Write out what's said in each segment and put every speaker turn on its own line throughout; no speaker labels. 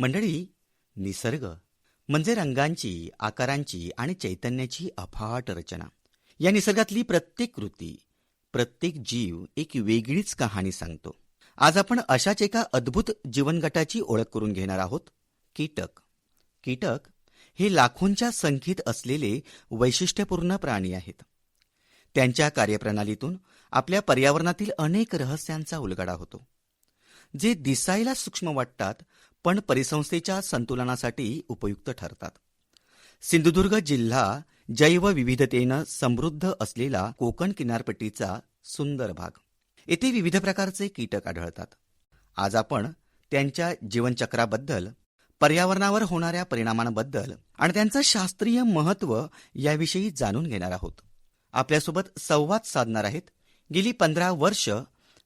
मंडळी निसर्ग म्हणजे रंगांची आकारांची आणि चैतन्याची अफाट रचना. या निसर्गातली प्रत्येक कृती प्रत्येक जीव एक वेगळीच कहाणी सांगतो. आज आपण अशाच एका अद्भुत जीवनगटाची ओळख करून घेणार आहोत कीटक. कीटक हे लाखोंच्या संख्येत असलेले वैशिष्ट्यपूर्ण प्राणी आहेत. त्यांच्या कार्यप्रणालीतून आपल्या पर्यावरणातील अनेक रहस्यांचा उलगडा होतो. जे दिसायला सूक्ष्म वाटतात पण परिसंस्थेच्या संतुलनासाठी उपयुक्त ठरतात. सिंधुदुर्ग जिल्हा जैवविविधतेनं समृद्ध असलेला कोकण किनारपट्टीचा सुंदर भाग. येथे विविध प्रकारचे कीटक आढळतात. आज आपण त्यांच्या जीवनचक्राबद्दल पर्यावरणावर होणाऱ्या परिणामांबद्दल आणि त्यांचं शास्त्रीय महत्त्व याविषयी जाणून घेणार आहोत. आपल्यासोबत संवाद साधणार आहेत गेली पंधरा वर्ष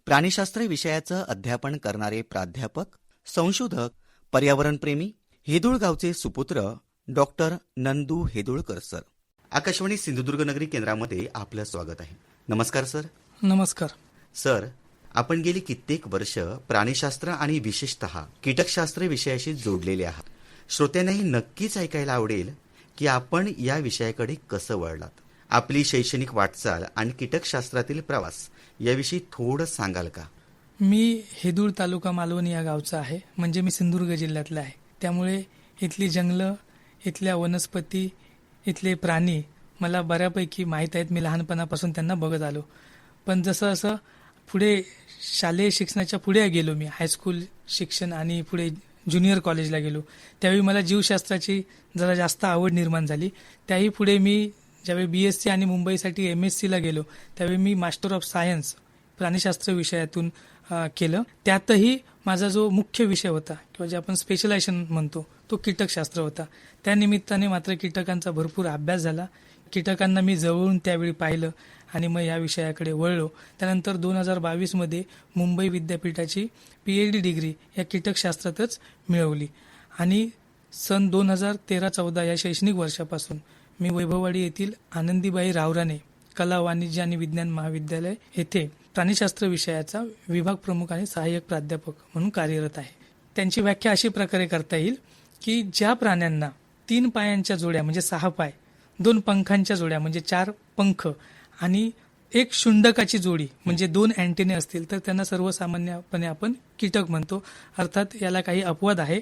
प्राणीशास्त्र विषयाचं अध्यापन करणारे प्राध्यापक संशोधक पर्यावरणप्रेमी हेदुळ गावचे सुपुत्र डॉक्टर नंदू हेदुळकर सर. आकाशवाणी सिंधुदुर्ग नगरी केंद्रामध्ये आपलं स्वागत आहे. नमस्कार सर.
नमस्कार.
सर आपण गेली कित्येक वर्ष प्राणीशास्त्र आणि विशेषत कीटकशास्त्र विषयाशी जोडलेले आहात. श्रोत्यांनाही नक्कीच ऐकायला आवडेल की आपण या विषयाकडे कसं वळलात. आपली शैक्षणिक वाटचाल आणि कीटकशास्त्रातील प्रवास याविषयी थोडं सांगाल का?
मी हेदूर तालुका मालवण या गावचा आहे. म्हणजे मी सिंधुदुर्ग जिल्ह्यातला आहे. त्यामुळे इथली जंगलं इथल्या वनस्पती इथले प्राणी मला बऱ्यापैकी माहीत आहेत. मी लहानपणापासून त्यांना बघत आलो. पण जसं असं पुढे शालेय शिक्षणाच्या पुढे गेलो मी हायस्कूल शिक्षण आणि पुढे ज्युनियर कॉलेजला गेलो त्यावेळी मला जीवशास्त्राची जरा जास्त आवड निर्माण झाली. त्याही पुढे मी ज्यावेळी बी एस सी आणि मुंबईसाठी एम एस सीला गेलो त्यावेळी मी मास्टर ऑफ सायन्स प्राणीशास्त्र विषयातून केलं. त्यातही माझा जो मुख्य विषय होता किंवा जे आपण स्पेशलायझेशन म्हणतो तो कीटकशास्त्र होता. त्यानिमित्ताने मात्र कीटकांचा भरपूर अभ्यास झाला. कीटकांना मी जवळून त्यावेळी पाहिलं आणि मग या विषयाकडे वळलो. त्यानंतर दोन हजार बावीसमध्ये मुंबई विद्यापीठाची पी एच डी डिग्री या कीटकशास्त्रातच मिळवली. आणि सन दोन हजार तेरा चौदा या शैक्षणिक वर्षापासून मी वैभववाडी येथील आनंदीबाई रावराने कला वाणिज्य आणि विज्ञान महाविद्यालय येथे प्राणीशास्त्र विषयाचा विभाग प्रमुख आणि सहाय्यक प्राध्यापक म्हणून कार्यरत आहे. त्यांची व्याख्या अशी प्रकारे करता येईल की ज्या प्राण्यांना तीन पायांच्या जोड्या म्हणजे सहा पाय दोन पंखांच्या जोड्या म्हणजे चार पंख आणि एक शुंडकाची जोडी म्हणजे दोन अँटेने असतील तर त्यांना सर्वसामान्यपणे आपण कीटक म्हणतो. अर्थात याला काही अपवाद आहे.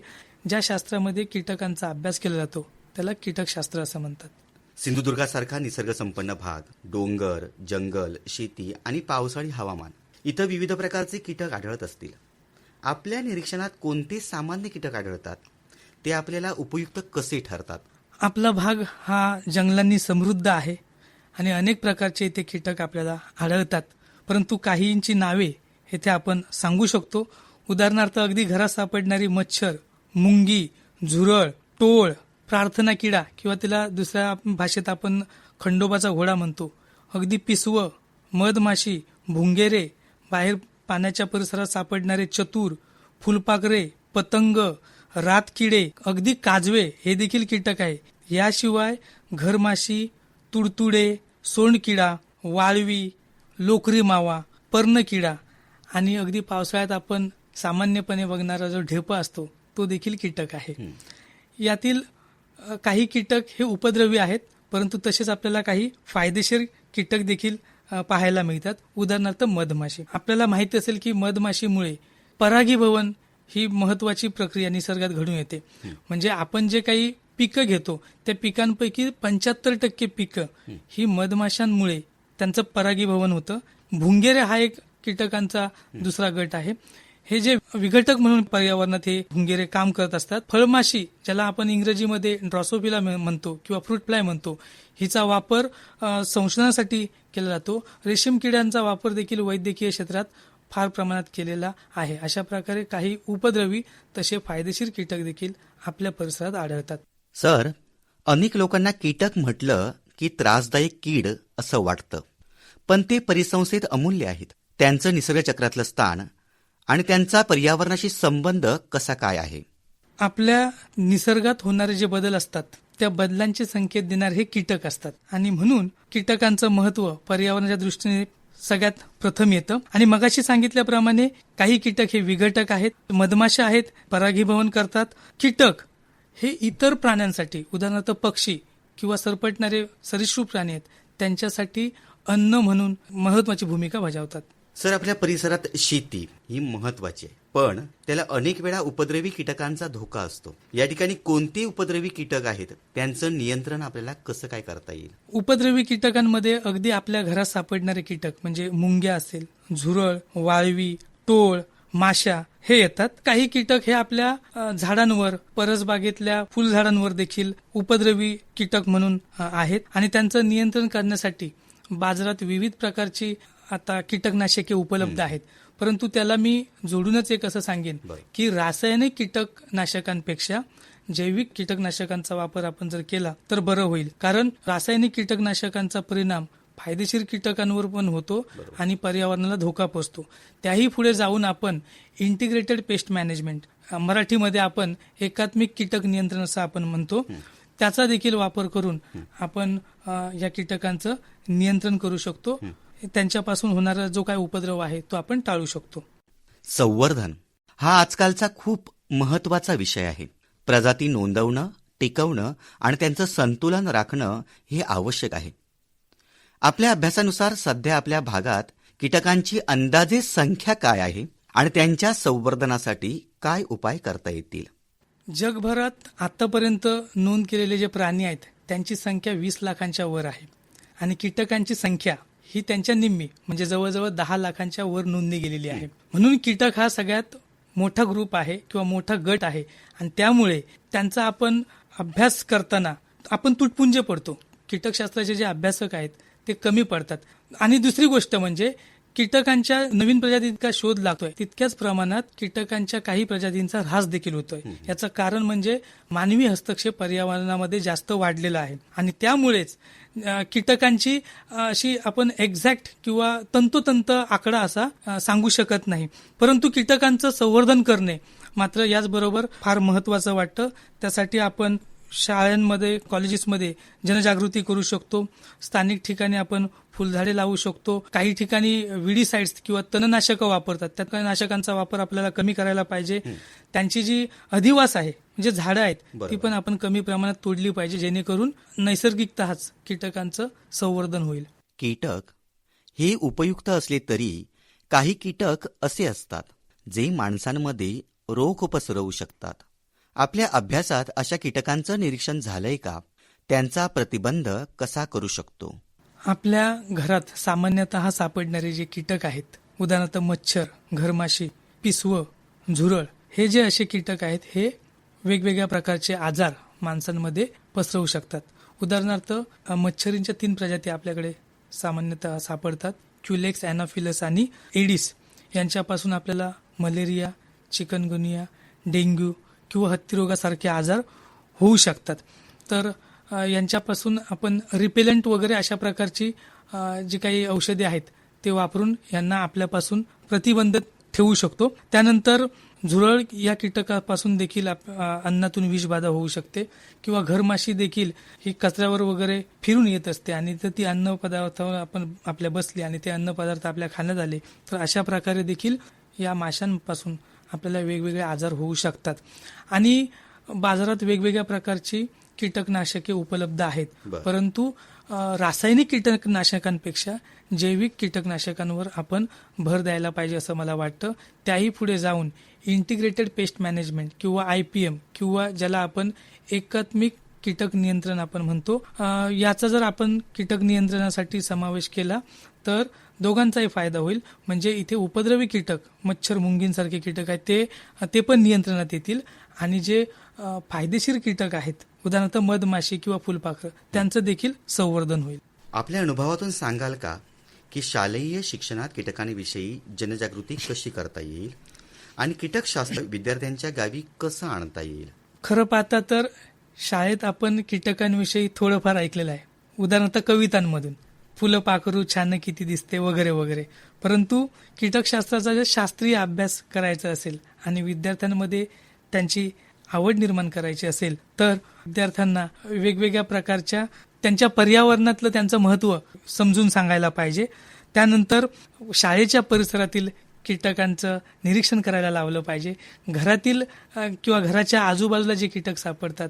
ज्या शास्त्रामध्ये कीटकांचा अभ्यास केला जातो त्याला कीटकशास्त्र असं म्हणतात.
सिंधुदुर्गासारखा निसर्गसंपन्न भाग डोंगर जंगल शेती आणि पावसाळी हवामान इथं विविध प्रकारचे कीटक आढळत असतील. आपल्या निरीक्षणात कोणते सामान्य कीटक आढळतात? ते आपल्याला उपयुक्त कसे ठरतात?
आपला भाग हा जंगलांनी समृद्ध आहे आणि अनेक प्रकारचे इथे कीटक आपल्याला आढळतात. परंतु काहींची नावे येथे आपण सांगू शकतो. उदाहरणार्थ अगदी घरात सापडणारी मच्छर मुंगी झुरळ टोळ प्रार्थना किडा किंवा तिला दुसऱ्या भाषेत आपण खंडोबाचा घोडा म्हणतो. अगदी पिसवं मधमाशी भुंगेरे बाहेर पाण्याच्या परिसरात सापडणारे चतुर फुलपाखरे पतंग रातकिडे अगदी काजवे हे देखील कीटक आहे. याशिवाय घरमाशी तुडतुडे सोंडकिडा वाळवी लोकरी मावा पर्णकिडा आणि अगदी पावसाळ्यात आपण सामान्यपणे बघणारा जो ढेप असतो तो देखील कीटक आहे. यातील काही कीटक हे उपद्रवी आहेत परंतु तसेच आपल्याला काही फायदेशीर कीटक देखील पाहायला मिळतात. उदाहरणार्थ मधमाशी. आपल्याला माहिती असेल की मधमाशीमुळे परागीभवन ही महत्वाची प्रक्रिया निसर्गात घडून येते. म्हणजे आपण जे काही पिकं घेतो त्या पिकांपैकी पंच्याहत्तर टक्के पिकं ही. मधमाशांमुळे त्यांचं परागीभवन होतं. भुंगेरे हा एक कीटकांचा दुसरा गट आहे. हे जे विघटक म्हणून पर्यावरणात हे भुंगेरे काम करत असतात फळमाशी ज्याला आपण इंग्रजीमध्ये ड्रॉसोफिला म्हणतो किंवा फ्रूट फ्लाय म्हणतो हिचा वापर संशोधनासाठी केला जातो. रेशीम किड्यांचा वापर देखील वैद्यकीय क्षेत्रात फार प्रमाणात केलेला आहे. अशा प्रकारे काही उपद्रवी तसे फायदेशीर कीटक देखील आपल्या परिसरात आढळतात.
सर अनेक लोकांना कीटक म्हटलं की त्रासदायक कीड असं वाटतं. पण ते परिसंस्थेत अमूल्य आहेत. त्यांचं निसर्गचक्रातलं स्थान आणि त्यांचा पर्यावरणाशी संबंध कसा काय आहे?
आपल्या निसर्गात होणारे जे बदल असतात त्या बदलांचे संकेत देणारे हे कीटक असतात. आणि म्हणून कीटकांचं महत्त्व पर्यावरणाच्या दृष्टीने सगळ्यात प्रथम येतं. आणि मगाशी सांगितल्याप्रमाणे काही कीटक हे विघटक आहेत मधमाशा आहेत परागीभवन करतात. कीटक हे इतर प्राण्यांसाठी उदाहरणार्थ पक्षी किंवा सरपटणारे सरीसृप प्राणी आहेत त्यांच्यासाठी अन्न म्हणून महत्वाची भूमिका बजावतात.
सर आपल्या परिसरात शेती ही महत्वाची आहे. पण त्याला अनेक वेळा उपद्रवी कीटकांचा धोका असतो. या ठिकाणी कोणते उपद्रवी कीटक आहेत? त्यांचं नियंत्रण आपल्याला कसं काय करता येईल?
उपद्रवी कीटकांमध्ये अगदी आपल्या घरात सापडणारे कीटक म्हणजे मुंग्या असेल झुरळ वाळवी टोळ माशा हे येतात. काही कीटक हे आपल्या झाडांवर परसबागेतल्या फुलझाडांवर देखील उपद्रवी कीटक म्हणून आहेत. आणि त्यांचं नियंत्रण करण्यासाठी बाजारात विविध प्रकारची आता कीटकनाशके उपलब्ध आहेत. परंतु त्याला मी जोडूनच एक असं सांगेन. की रासायनिक कीटकनाशकांपेक्षा जैविक कीटकनाशकांचा वापर आपण जर केला तर बरं होईल. कारण रासायनिक कीटकनाशकांचा परिणाम फायदेशीर कीटकांवर पण होतो आणि पर्यावरणाला धोका पोचतो त्याही पुढे जाऊन आपण इंटिग्रेटेड पेस्ट मॅनेजमेंट मराठीमध्ये आपण एकात्मिक कीटक नियंत्रण असं आपण म्हणतो त्याचा देखील वापर करून आपण या कीटकांचं नियंत्रण करू शकतो. त्यांच्यापासून होणारा जो काय उपद्रव आहे तो आपण टाळू शकतो.
संवर्धन हा आजकालचा खूप महत्त्वाचा विषय आहे. प्रजाती नोंदवणं टिकवणं आणि त्यांचं संतुलन राखणं हे आवश्यक आहे. आपल्या अभ्यासानुसार सध्या आपल्या भागात कीटकांची अंदाजे संख्या काय आहे आणि त्यांच्या संवर्धनासाठी काय उपाय करता येतील?
जगभरात आतापर्यंत नोंद केलेले जे प्राणी आहेत त्यांची संख्या वीस लाखांच्या वर आहे आणि कीटकांची संख्या ही त्यांच्या निम्मी म्हणजे जवळजवळ दहा लाखांच्या वर नोंदणी गेलेली आहे. म्हणून कीटक हा सगळ्यात मोठा ग्रुप आहे किंवा मोठा गट आहे. आणि त्यामुळे त्यांचा आपण अभ्यास करताना आपण तुटपुंजे पडतो. कीटकशास्त्राचे जे अभ्यासक आहेत ते कमी पडतात. आणि दुसरी गोष्ट म्हणजे कीटकांच्या नवीन प्रजातींचा शोध लागतोय तितक्याच प्रमाणात कीटकांच्या काही प्रजातींचा ऱ्हास देखील होतोय. याचं कारण म्हणजे मानवी हस्तक्षेप पर्यावरणामध्ये जास्त वाढलेला आहे. आणि त्यामुळेच कीटकांची अशी आपण एक्झॅक्ट किंवा तंतोतंत आकडा असा सांगू शकत नाही. परंतु कीटकांचं संवर्धन करणे मात्र याचबरोबर फार महत्वाचं वाटतं. त्यासाठी आपण शाळांमध्ये कॉलेजेसमध्ये जनजागृती करू शकतो. स्थानिक ठिकाणी आपण फुलझाडे लावू शकतो. काही ठिकाणी विडीसाइड्स किंवा तणनाशकं वापरतात. त्या तणनाशकांचा वापर आपल्याला कमी करायला पाहिजे. त्यांची जी अधिवास आहे म्हणजे झाडं आहेत ती. पण आपण कमी प्रमाणात तोडली पाहिजे जेणेकरून नैसर्गिकतःच कीटकांचं संवर्धन होईल.
कीटक हे उपयुक्त असले तरी काही कीटक असे असतात जे माणसांमध्ये रोग पसरवू शकतात. आपल्या अभ्यासात अशा कीटकांचं निरीक्षण झालंय का? त्यांचा प्रतिबंध कसा करू शकतो?
आपल्या घरात सामान्यतः सापडणारे जे कीटक आहेत उदाहरणार्थ मच्छर घरमाशी पिसवं झुरळ हे जे असे कीटक आहेत हे वेगवेगळ्या प्रकारचे आजार माणसांमध्ये पसरवू शकतात. उदाहरणार्थ मच्छरींच्या तीन प्रजाती आपल्याकडे सामान्यतः सापडतात क्युलेक्स अॅनाफिलस आणि एडिस. यांच्यापासून आपल्याला मलेरिया चिकनगुनिया डेंग्यू किंवा हत्तीरोगासारखे आजार होऊ शकतात. तर यांच्यापासून आपण रिपेलंट वगैरे अशा प्रकारची जी काही औषधे आहेत ते वापरून यांना आपल्यापासून प्रतिबंधित ठेवू शकतो. त्यानंतर झुरळ या कीटकापासून देखील आप- अन्नातून विषबाधा होऊ शकते किंवा घरमाशी देखील ही कचऱ्यावर वगैरे फिरून येत असते आणि तर ती अन्न पदार्थावर आपण आपल्या बसली आणि ते अन्न पदार्थ आपल्या खाण्यात आले तर अशा प्रकारे देखील या माशांपासून आपल्याला वेगवेगळे आजार होऊ शकतात. आणि बाजारात वेगवेगळ्या प्रकारची कीटकनाशके उपलब्ध आहेत. परंतु रासायनिक कीटकनाशकांपेक्षा जैविक कीटकनाशकांवर आपण भर द्यायला पाहिजे असं मला वाटतं. त्याही पुढे जाऊन इंटिग्रेटेड पेस्ट मॅनेजमेंट किंवा आय पी एम किंवा ज्याला आपण एकात्मिक कीटक नियंत्रण आपण म्हणतो याचा जर आपण कीटक नियंत्रणासाठी समावेश केला तर दोघांचाही फायदा होईल. म्हणजे इथे उपद्रवी कीटक मच्छर मुंगींसारखे कीटक आहेत ते ते पण नियंत्रणात येतील. आणि जे फायदेशीर कीटक आहेत उदाहरणार्थ मधमाशी किंवा फुलपाखरं त्यांचं देखील संवर्धन होईल.
आपल्या अनुभवातून सांगाल का की शालेय शिक्षणात कीटकांविषयी जनजागृती कशी करता येईल? आणि कीटकशास्त्र विद्यार्थ्यांच्या गावी कसं आणता येईल?
खरं पाहता तर शाळेत आपण कीटकांविषयी थोडंफार ऐकलेलं आहे. उदाहरणार्थ कवितांमधून. फुलं पाखरू छान किती दिसते वगैरे वगैरे. परंतु कीटकशास्त्राचा जर शास्त्रीय अभ्यास करायचा असेल आणि विद्यार्थ्यांमध्ये त्यांची आवड निर्माण करायची असेल तर विद्यार्थ्यांना वेगवेगळ्या प्रकारच्या त्यांच्या पर्यावरणातलं त्यांचं महत्त्व समजून सांगायला पाहिजे. त्यानंतर शाळेच्या परिसरातील कीटकांचं निरीक्षण करायला लावलं पाहिजे. घरातील किंवा घराच्या आजूबाजूला जे कीटक सापडतात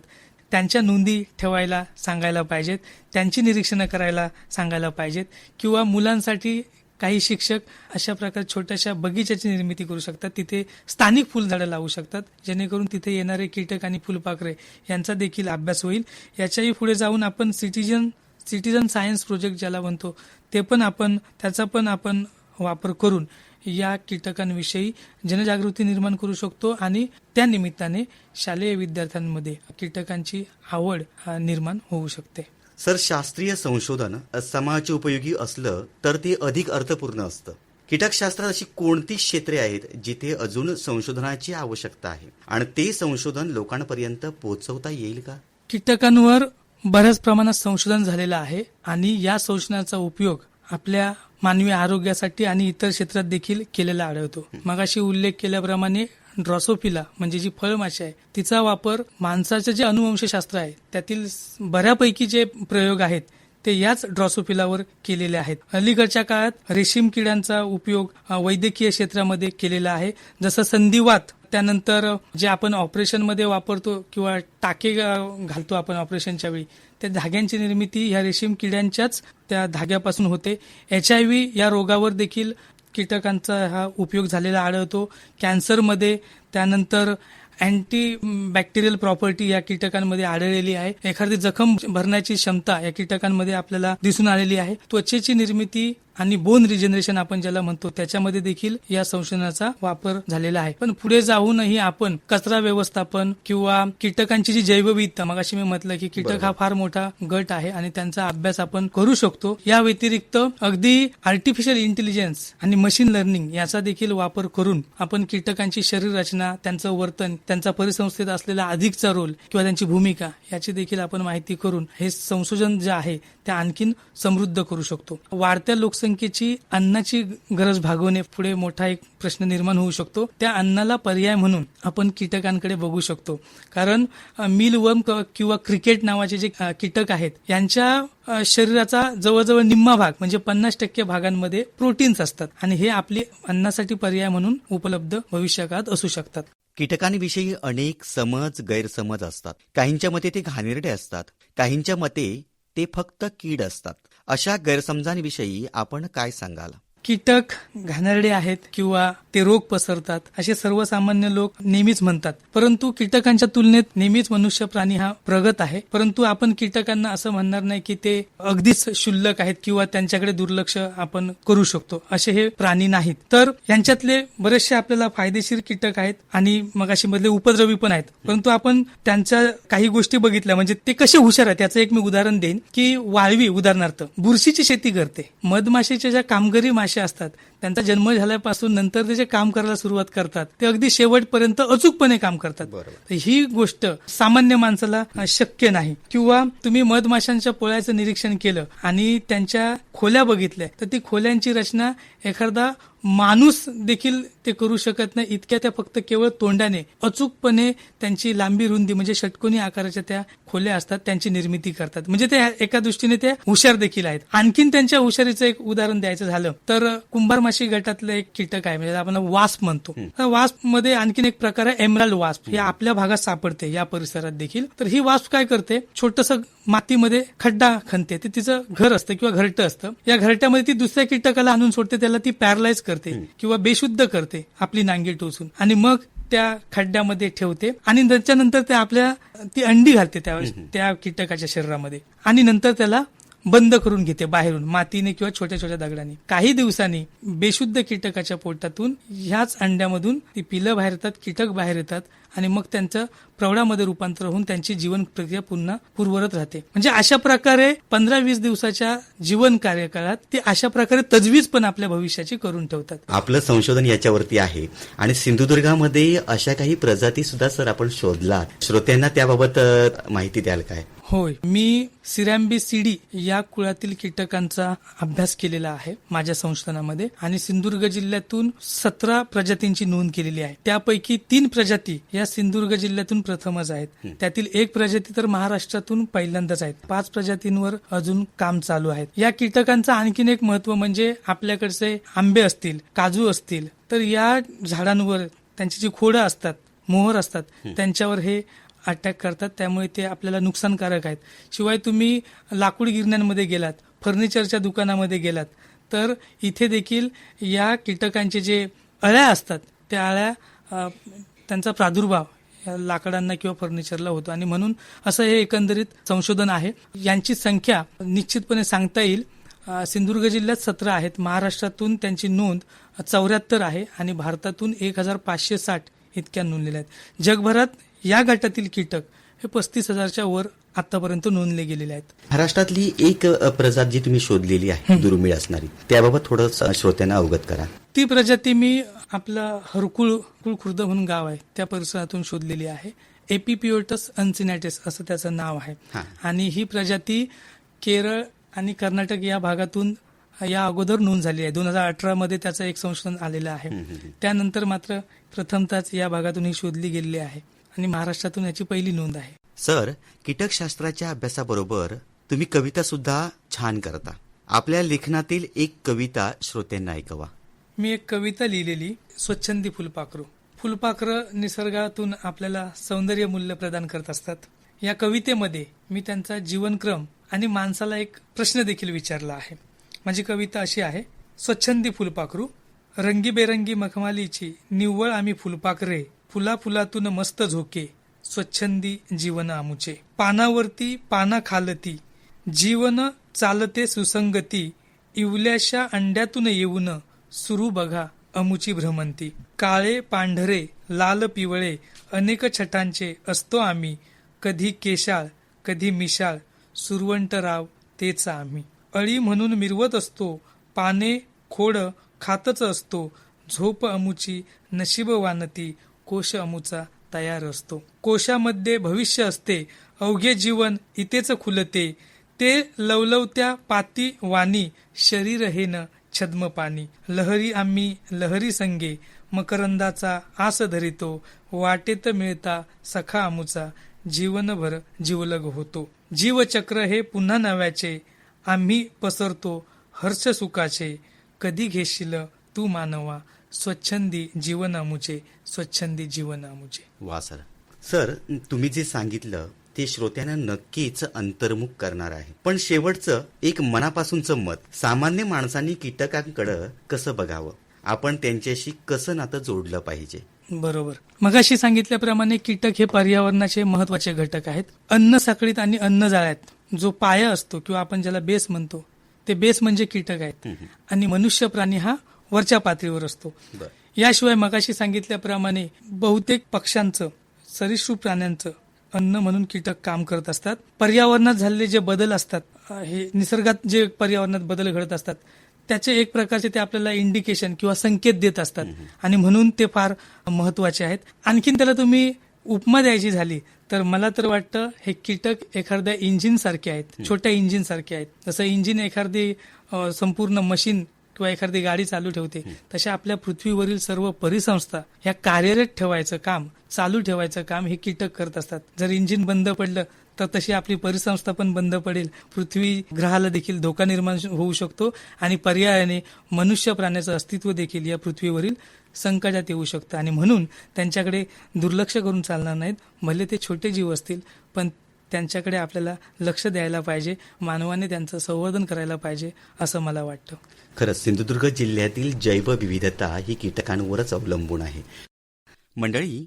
त्यांच्या नोंदी ठेवायला सांगायला पाहिजेत त्यांची निरीक्षणं करायला सांगायला पाहिजेत किंवा मुलांसाठी काही शिक्षक अशा प्रकारे छोट्याशा बगीच्याची निर्मिती करू शकतात. तिथे स्थानिक फुलझाडं लावू शकतात. जेणेकरून तिथे येणारे कीटक आणि फुलपाखरे यांचा देखील अभ्यास होईल. याच्याही पुढे जाऊन आपण सिटीजन सिटीजन सायन्स प्रोजेक्ट ज्याला म्हणतो ते पण आपण त्याचा पण आपण वापर करून या कीटकांविषयी जनजागृती निर्माण करू शकतो आणि त्या निमित्ताने शालेय विद्यार्थ्यांमध्ये कीटकांची आवड निर्माण होऊ शकते.
सर शास्त्रीय संशोधन समाज उपयोगी असलं तर ते अधिक अर्थपूर्ण असतं. कीटकशास्त्रात अशी कोणती क्षेत्रे आहेत जिथे अजून संशोधनाची आवश्यकता आहे? आणि ते संशोधन लोकांपर्यंत पोहोचवता येईल का?
कीटकांवर बऱ्याच प्रमाणात संशोधन झालेलं आहे आणि या संशोधनाचा उपयोग आपल्या मानवी आरोग्यासाठी आणि इतर क्षेत्रात देखील केलेला आढळतो. मगाशी उल्लेख केल्याप्रमाणे ड्रॉसोफिला म्हणजे जी फळमाशी आहे तिचा वापर माणसाचं जे अनुवंशशास्त्र आहे त्यातील बऱ्यापैकी जे प्रयोग आहेत ते याच ड्रॉसोफिलावर केलेले आहेत. अलीकडच्या काळात रेशीम किड्यांचा उपयोग वैद्यकीय क्षेत्रामध्ये केलेला आहे. जसं संधिवात त्यानंतर जे आपण ऑपरेशनमध्ये वापरतो किंवा टाके घालतो आपण ऑपरेशनच्या वेळी त्या धाग्यांची निर्मिती ह्या रेशीम किड्यांच्याच त्या धाग्यापासून होते. एच आय व्ही या रोगावर देखील कीटकांचा हा उपयोग झालेला आढळतो. कॅन्सरमध्ये त्यानंतर अँटी बॅक्टेरियल प्रॉपर्टी या कीटकांमध्ये आढळलेली आहे. एखादी जखम भरण्याची क्षमता या कीटकांमध्ये आपल्याला दिसून आलेली आहे. त्वचेची निर्मिती आणि बोन रिजनरेशन आपण ज्याला म्हणतो त्याच्यामध्ये देखील या संशोधनाचा वापर झालेला आहे. पण पुढे जाऊनही आपण कचरा व्यवस्थापन किंवा कीटकांची जी जैवविविधता मगाशी मी म्हटलं की कीटक हा फार मोठा गट आहे आणि त्यांचा अभ्यास आपण करू शकतो. या व्यतिरिक्त अगदी आर्टिफिशियल इंटेलिजन्स आणि मशीन लर्निंग याचा देखील वापर करून आपण कीटकांची शरीर रचना त्यांचं वर्तन त्यांचा परिसंस्थेत असलेला अधिकचा रोल किंवा त्यांची भूमिका याची देखील आपण माहिती करून हे संशोधन जे आहे ते आणखीन समृद्ध करू शकतो. वाढत्या लोकसंख्येची अन्नाची गरज भागवणे पुढे मोठा एक प्रश्न निर्माण होऊ शकतो. त्या अन्नाला पर्याय म्हणून आपण कीटकांकडे बघू शकतो. कारण मिलवर्म किंवा क्रिकेट नावाचे जे कीटक आहेत यांच्या शरीराचा जवळजवळ निम्मा भाग म्हणजे पन्नास टक्के भागांमध्ये प्रोटीन्स असतात. आणि हे आपले अन्नासाठी पर्याय म्हणून उपलब्ध भविष्यकाळात असू शकतात.
कीटकांविषयी अनेक समज गैरसमज असतात. काहींच्या मते ते घाणेरडे असतात. काहींच्या मते ते फक्त कीड असतात. अशा गैरसमजांविषयी आपण काय सांगाल?
कीटक घाणेरडे आहेत किंवा ते रोग पसरतात असे सर्वसामान्य लोक नेहमीच म्हणतात. परंतु कीटकांच्या तुलनेत नेहमीच मनुष्य प्राणी हा प्रगत आहे. परंतु आपण कीटकांना असं म्हणणार नाही की ते अगदीच शुल्लक आहेत किंवा त्यांच्याकडे दुर्लक्ष आपण करू शकतो असे हे प्राणी नाहीत. तर यांच्यातले बरेचसे आपल्याला फायदेशीर कीटक आहेत आणि मगाशी मधले उपद्रवी पण आहेत. परंतु आपण त्यांच्या काही गोष्टी बघितल्या म्हणजे ते कसे हुशार आहेत याचं एक मी उदाहरण देईन. की वाळवी उदाहरणार्थ बुरशीची शेती करते. मधमाशीच्या ज्या कामगरी माश्या असतात. त्यांचा जन्म झाल्यापासून नंतर ते जे काम करायला सुरुवात करतात ते अगदी शेवटपर्यंत अचूकपणे काम करतात. ही गोष्ट सामान्य माणसाला शक्य नाही. किंवा तुम्ही मधमाशांच्या पोळ्याचं निरीक्षण केलं आणि त्यांच्या खोल्या बघितल्या तर ती खोल्यांची रचना एखादा माणूस देखील ते करू शकत नाही. इतक्या त्या फक्त केवळ तोंडाने अचूकपणे त्यांची लांबी रुंदी म्हणजे षटकोनी आकाराच्या त्या खोल्या असतात त्यांची निर्मिती करतात. म्हणजे ते एका दृष्टीने ते हुशार देखील आहेत. आणखीन त्यांच्या हुशारीचं एक उदाहरण द्यायचं झालं तर कुंभार माशी गटातलं एक कीटक आहे म्हणजे आपण वास्प म्हणतो. वास्पमध्ये आणखीन एक प्रकार आहे एमराल्ड वास्प. हे आपल्या भागात सापडते या परिसरात देखील. तर ही वास्प काय करते? छोटस मातीमध्ये खड्डा खणते. ते तिचं घर असतं किंवा घरटं असतं. या घरट्यामध्ये ती दुसऱ्या कीटकाला आणून सोडते त्याला ती पॅरलाइज करते. किंवा बेशुद्ध करते आपली नांगी टोचून. आणि मग त्या खड्ड्यामध्ये ठेवते आणि त्याच्यानंतर ते आपल्या ती अंडी घालते त्या त्या कीटकाच्या शरीरामध्ये. आणि नंतर त्याला बंद करून घेते बाहेरून मातीने किंवा छोट्या छोट्या दगडांनी. काही दिवसांनी बेशुद्ध कीटकाच्या पोटातून ह्याच अंड्यामधून ती पिलं बाहेर येतात कीटक बाहेर येतात आणि मग त्यांचं प्रौढामध्ये रूपांतर होऊन त्यांची जीवन प्रक्रिया पुन्हा पूर्वरत राहते. म्हणजे अशा प्रकारे पंधरा वीस दिवसाच्या जीवन कार्यकाळात ते अशा प्रकारे तजवीज पण आपल्या भविष्याची करून ठेवतात.
आपलं संशोधन याच्यावरती आहे. आणि सिंधुदुर्गामध्ये अशा काही प्रजाती सुद्धा सर आपण शोधला श्रोत्यांना त्याबाबत माहिती द्याल काय?
होय. मी सिरॅम्बिसिडी या कुळातील कीटकांचा अभ्यास केलेला आहे माझ्या संशोधनामध्ये. आणि सिंधुदुर्ग जिल्ह्यातून सतरा प्रजातींची नोंद केलेली आहे. त्यापैकी तीन प्रजाती या सिंधुदुर्ग जिल्ह्यातून प्रथमच आहेत. त्यातील एक प्रजाती तर महाराष्ट्रातून पहिल्यांदाच आहेत. पाच प्रजातींवर अजून काम चालू आहे या कीटकांचं आणखीन एक महत्त्व म्हणजे आपल्याकडचे आंबे असतील काजू असतील तर या झाडांवर त्यांची जी खोडं असतात मोहर असतात त्यांच्यावर हे अटॅक करतात. त्यामुळे ते आपल्याला नुकसानकारक आहेत. शिवाय तुम्ही लाकूड गिरण्यांमध्ये गेलात फर्निचरच्या दुकानामध्ये गेलात तर इथे देखील या कीटकांचे जे अळ्या असतात त्या अळ्या त्यांचा प्रादुर्भाव या लाकडांना किंवा फर्निचरला होतो. आणि म्हणून असं हे एकंदरीत संशोधन आहे. यांची संख्या निश्चितपणे सांगता येईल. सिंधुदुर्ग जिल्ह्यात सतरा आहेत. महाराष्ट्रातून त्यांची नोंद चौऱ्याहत्तर आहे आणि भारतातून एक हजार पाचशे साठ इतक्या नोंदलेल्या आहेत. जगभरात या गटातील कीटक हे पस्तीस हजारच्या वर आतापर्यंत नोंदले गेलेले आहेत.
महाराष्ट्रातली एक प्रजात जी तुम्ही शोधलेली आहे दुर्मिळ असणारी त्याबाबत थोडं श्रोत्यांना अवगत करा.
ती प्रजाती मी आपलं हरकुळ कुळ खुर्द म्हणून गाव आहे त्या परिसरातून शोधलेली आहे. एपिपिओटस अनसिनॅटिस असं त्याचं नाव आहे. आणि ही प्रजाती केरळ आणि कर्नाटक या भागातून या अगोदर नोंद झाली आहे. दोन हजार अठरा मध्ये त्याचं एक संशोधन आलेलं आहे. त्यानंतर मात्र प्रथमतःच या भागातून ही शोधली गेलेली आहे. आणि महाराष्ट्रातून याची पहिली नोंद आहे.
सर कीटकशास्त्राच्या अभ्यासाबरोबर तुम्ही कविता सुद्धा छान करता. आपल्या लेखनातील एक कविता श्रोत्यांना ऐकवा.
मी एक कविता लिहिलेली स्वच्छंदी फुलपाखरू. फुलपाखरं निसर्गातून आपल्याला सौंदर्य मूल्य प्रदान करत असतात. या कवितेमध्ये मी त्यांचा जीवनक्रम आणि माणसाला एक प्रश्न देखील विचारला आहे. माझी कविता अशी आहे स्वच्छंदी फुलपाखरू रंगीबेरंगी मखमालीची निव्वळ आम्ही फुलपाखरे फुला फुलातून मस्त झोके स्वच्छंदी जीवन आमुचे. पानावरती पाना खालती जीवन चालते सुसंगती इवल्याशा अंड्यातून येऊन सुरू बघा अमुची भ्रमंती. काळे पांढरे लाल पिवळे अनेक छटांचे असतो आम्ही. कधी केशाळ कधी मिशाळ सुरवंटराव तेच आम्ही. अळी म्हणून मिरवत असतो पाने खोड खातच असतो झोप अमुची नशीब वानती कोश अमुचा तयार असतो. कोशामध्ये भविष्य असते अवघे जीवन इथेच खुलते ते लवलवत्या पाती वाणी शरीर हेन छद्म पाणी लहरी आम्ही लहरी संगे मकरंदाचा आस धरितो वाटेत मिळता सखा आमुचा जीवनभर जीवलग होतो. जीवचक्र हे पुन्हा नव्याचे आम्ही पसरतो हर्ष सुखाचे कधी घेशील तू मानवा स्वच्छंदी जीवन अमुचे स्वच्छंदी जीवन अमुचे
वा सर. सर तुम्ही जे सांगितलं ते श्रोत्यांना नक्कीच अंतर्मुख करणार आहे. पण शेवटचं एक मनापासूनचं मत. सामान्य माणसांनी कीटकांकडं कसं बघावं? आपण त्यांच्याशी कसं नातं जोडलं पाहिजे?
बरोबर. मगाशी सांगितल्याप्रमाणे कीटक हे पर्यावरणाचे महत्त्वाचे घटक आहेत. अन्न साखळीत आणि अन्न जाळ्यात जो पाया असतो किंवा आपण ज्याला बेस म्हणतो ते बेस म्हणजे कीटक आहेत. आणि मनुष्य प्राणी हा वरच्या पातळीवर असतो. याशिवाय मगाशी सांगितल्याप्रमाणे बहुतेक पक्ष्यांचं सरीसृप प्राण्यांचं अन्न म्हणून कीटक काम करत असतात. पर्यावरणात झालेले जे बदल असतात हे निसर्गात जे पर्यावरणात बदल घडत असतात त्याचे एक प्रकारचे ते आपल्याला इंडिकेशन किंवा संकेत देत असतात. आणि म्हणून ते फार महत्त्वाचे आहेत. आणखीन त्याला तुम्ही उपमा द्यायची झाली तर मला तर वाटतं हे कीटक एखाद्या इंजिन सारखे आहेत. छोट्या इंजिन सारखे आहेत. जसं इंजिन एखादी संपूर्ण मशीन किंवा एखादी गाडी चालू ठेवते तशा आपल्या पृथ्वीवरील सर्व परिसंस्था ह्या कार्यरत ठेवायचं काम चालू ठेवायचं काम हे कीटक करत असतात. जर इंजिन बंद पडलं तर तशी आपली परिसंस्था पण बंद पडेल. पृथ्वी ग्रहाला देखील धोका निर्माण होऊ शकतो आणि पर्यायाने मनुष्य प्राण्याचं अस्तित्व देखील या पृथ्वीवरील संकटात येऊ शकतं. आणि म्हणून त्यांच्याकडे दुर्लक्ष करून चालणार नाहीत. भले ते छोटे जीव असतील पण त्यांच्याकडे आपल्याला लक्ष द्यायला पाहिजे मानवाने त्यांचं संवर्धन करायला पाहिजे असं मला वाटतं.
खरंच सिंधुदुर्ग जिल्ह्यातील जैवविविधता ही कीटकांवरच अवलंबून आहे. मंडळी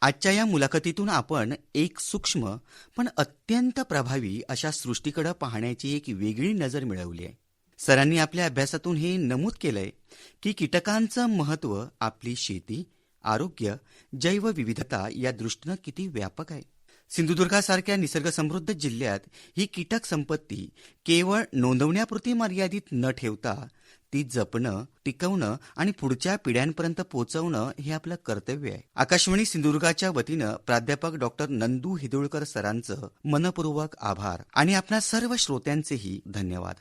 आजच्या या मुलाखतीतून आपण एक सूक्ष्म पण अत्यंत प्रभावी अशा सृष्टीकडे पाहण्याची एक वेगळी नजर मिळवली आहे. सरांनी आपल्या अभ्यासातून हे नमूद केलंय की कीटकांचं महत्त्व आपली शेती आरोग्य जैवविविधता या दृष्टीनं किती व्यापक आहे. सिंधुदुर्गासारख्या निसर्गसमृद्ध जिल्ह्यात ही कीटक संपत्ती केवळ नोंदवण्यापुरती मर्यादित न ठेवता ती जपणं टिकवणं आणि पुढच्या पिढ्यांपर्यंत पोहोचवणं हे आपलं कर्तव्य आहे. आकाशवाणी सिंधुदुर्गाच्या वतीनं प्राध्यापक डॉक्टर नंदू हिदुळकर सरांचं मनपूर्वक आभार आणि आपणा सर्व श्रोत्यांचेही धन्यवाद.